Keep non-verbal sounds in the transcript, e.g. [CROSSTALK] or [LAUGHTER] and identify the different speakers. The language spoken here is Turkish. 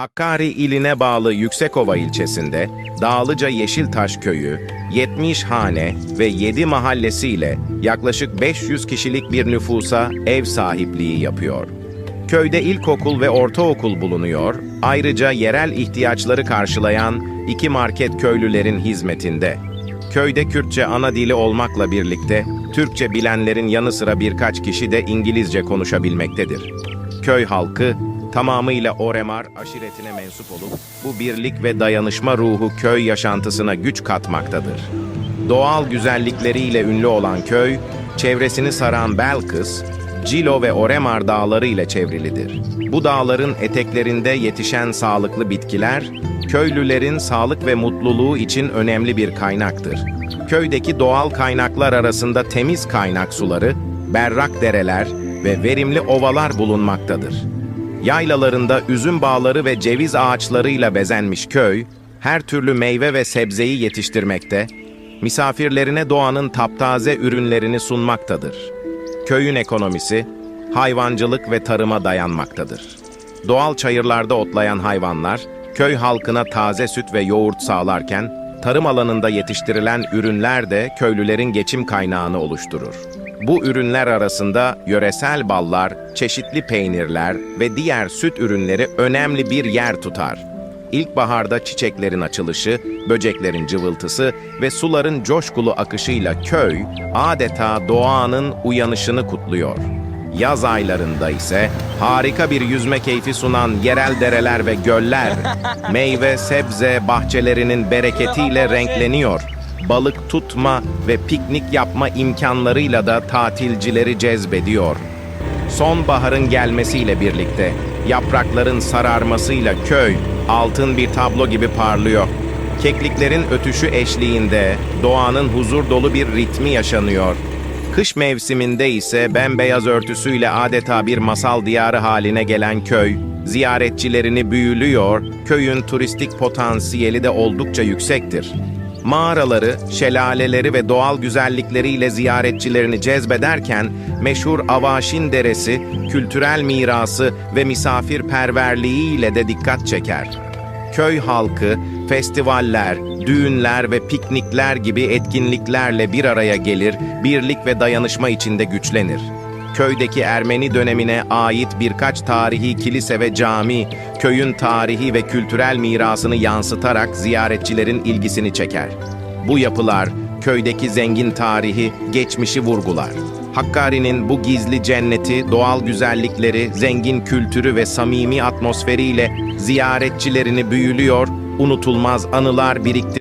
Speaker 1: Hakkari iline bağlı Yüksekova ilçesinde Dağlıca Yeşiltaş Köyü, 70 hane ve 7 mahallesiyle yaklaşık 500 kişilik bir nüfusa ev sahipliği yapıyor. Köyde ilkokul ve ortaokul bulunuyor, ayrıca yerel ihtiyaçları karşılayan iki market köylülerin hizmetinde. Köyde Kürtçe ana dili olmakla birlikte Türkçe bilenlerin yanı sıra birkaç kişi de İngilizce konuşabilmektedir. Köy halkı tamamıyla Oremar aşiretine mensup olup bu birlik ve dayanışma ruhu köy yaşantısına güç katmaktadır. Doğal güzellikleriyle ünlü olan köy, çevresini saran Belkıs, Cilo ve Oremar dağları ile çevrilidir. Bu dağların eteklerinde yetişen sağlıklı bitkiler, köylülerin sağlık ve mutluluğu için önemli bir kaynaktır. Köydeki doğal kaynaklar arasında temiz kaynak suları, berrak dereler ve verimli ovalar bulunmaktadır. Yaylalarında üzüm bağları ve ceviz ağaçlarıyla bezenmiş köy, her türlü meyve ve sebzeyi yetiştirmekte, misafirlerine doğanın taptaze ürünlerini sunmaktadır. Köyün ekonomisi, hayvancılık ve tarıma dayanmaktadır. Doğal çayırlarda otlayan hayvanlar, köy halkına taze süt ve yoğurt sağlarken, tarım alanında yetiştirilen ürünler de köylülerin geçim kaynağını oluşturur. Bu ürünler arasında yöresel ballar, çeşitli peynirler ve diğer süt ürünleri önemli bir yer tutar. İlkbaharda çiçeklerin açılışı, böceklerin cıvıltısı ve suların coşkulu akışıyla köy adeta doğanın uyanışını kutluyor. Yaz aylarında ise harika bir yüzme keyfi sunan yerel dereler ve göller, [LAUGHS] meyve sebze bahçelerinin bereketiyle renkleniyor. Balık tutma ve piknik yapma imkanlarıyla da tatilcileri cezbediyor. Sonbaharın gelmesiyle birlikte yaprakların sararmasıyla köy altın bir tablo gibi parlıyor. Kekliklerin ötüşü eşliğinde doğanın huzur dolu bir ritmi yaşanıyor. Kış mevsiminde ise bembeyaz örtüsüyle adeta bir masal diyarı haline gelen köy, ziyaretçilerini büyülüyor, köyün turistik potansiyeli de oldukça yüksektir. Mağaraları, şelaleleri ve doğal güzellikleriyle ziyaretçilerini cezbederken meşhur Avaşin Deresi, kültürel mirası ve misafirperverliğiyle de dikkat çeker. Köy halkı, festivaller, düğünler ve piknikler gibi etkinliklerle bir araya gelir, birlik ve dayanışma içinde güçlenir. Köydeki Ermeni dönemine ait birkaç tarihi kilise ve cami, köyün tarihi ve kültürel mirasını yansıtarak ziyaretçilerin ilgisini çeker. Bu yapılar, köydeki zengin tarihi, geçmişi vurgular. Hakkari'nin bu gizli cenneti, doğal güzellikleri, zengin kültürü ve samimi atmosferiyle ziyaretçilerini büyülüyor, unutulmaz anılar biriktirmektedir.